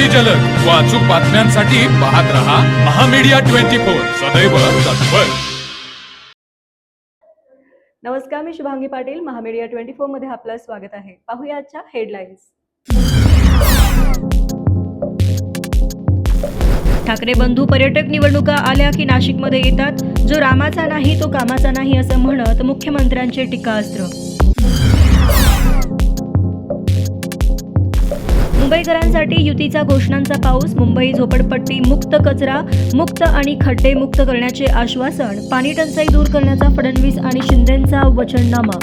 अगदी जलद. व अचूक बातम्यांसाठी पाहत रहा महामीडिया ट्वेंटी फोर. सदैव तत्पर. नमस्कार मी शुभांगी पाटील. महामीडिया ट्वेंटी फोरमध्ये आपलं स्वागत आहे. पाहूया आजच्या हेडलाईन्स. ठाकरे बंधू पर्यटक निवडणुका आल्या की नाशिकमध्ये येतात? जो रामाचा नाही तो कामाचा नाही असं म्हणत मुख्यमंत्र्यांचे टीकास्त्र. मुंबईकरांसाठी युतीचा घोषणांचा पाऊस मुंबई झोपडपट्टी मुक्त कचरा मुक्त आणि खड्डे मुक्त करण्याचे आश्वासन पाणी टंचाई दूर करण्याचा फडणवीस आणि शिंदेंचा वचननामा.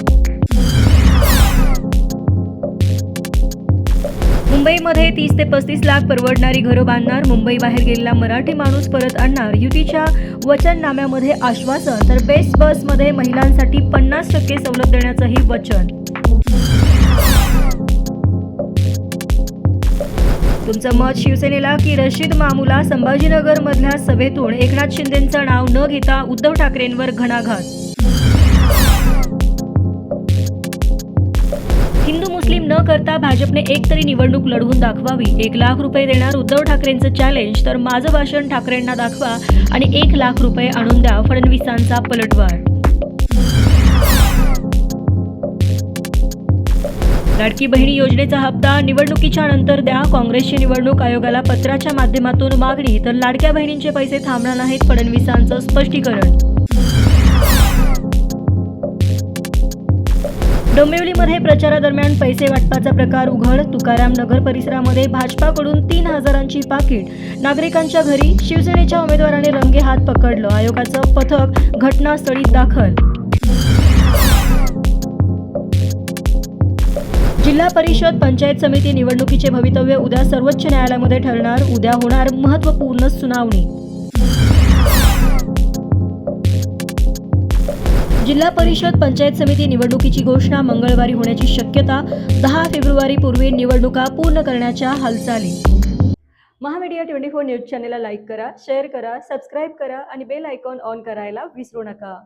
मुंबईमध्ये तीस ते पस्तीस लाख परवडणारी घरं बांधणार मुंबई बाहेर गेलेला मराठी माणूस परत आणणार युतीच्या वचननाम्यामध्ये आश्वासन तर बेस्ट बसमध्ये महिलांसाठी पन्नास टक्के सवलत देण्याचंही वचन. तुमचं मत शिवसेनेला की रशीद मामूला संभाजीनगर मधल्या सभेतून एकनाथ शिंदेचं नाव न घेता उद्धव ठाकरेंवर घणाघात. हिंदू मुस्लिम न करता भाजपने एक तरी निवडणूक लढवून दाखवावी एक लाख रुपये देणार उद्धव ठाकरेंचं चॅलेंज तर माझं भाषण ठाकरेंना दाखवा आणि एक लाख रुपये आणून द्या फडणवीसांचा पलटवार. लाडकी बहिणी योजनेचा हप्ता निवडणुकीच्या नंतर द्या. काँग्रेसची निवडणूक आयोगाला पत्राच्या माध्यमातून मागणी. तर लाडक्या बहिणींचे पैसे थांबणार नाहीत फडणवीसांचं स्पष्टीकरण. डोंबिवलीमध्ये प्रचारादरम्यान पैसे वाटपाचा प्रकार उघड. तुकाराम नगर परिसरामध्ये भाजपाकडून तीन हजारांची पाकिट. नागरिकांच्या घरी शिवसेनेच्या उमेदवाराने रंगे हात पकडलं. आयोगाचं पथक घटनास्थळी दाखल. जिल्हा परिषद पंचायत समिती निवडणुकीचे भवितव्य उद्या सर्वोच्च न्यायालयामध्ये ठरणार. उद्या होणार महत्त्वपूर्ण सुनावणी. जिल्हा परिषद पंचायत समिती निवडणुकीची घोषणा मंगळवारी होण्याची शक्यता दहा फेब्रुवारी पूर्वी निवडणुका पूर्ण करण्याच्या हालचाली. महामीडिया ट्वेंटी फोर न्यूज चॅनेलला लाईक करा शेअर करा सबस्क्राईब करा आणि बेल आयकॉन ऑन करायला विसरू नका.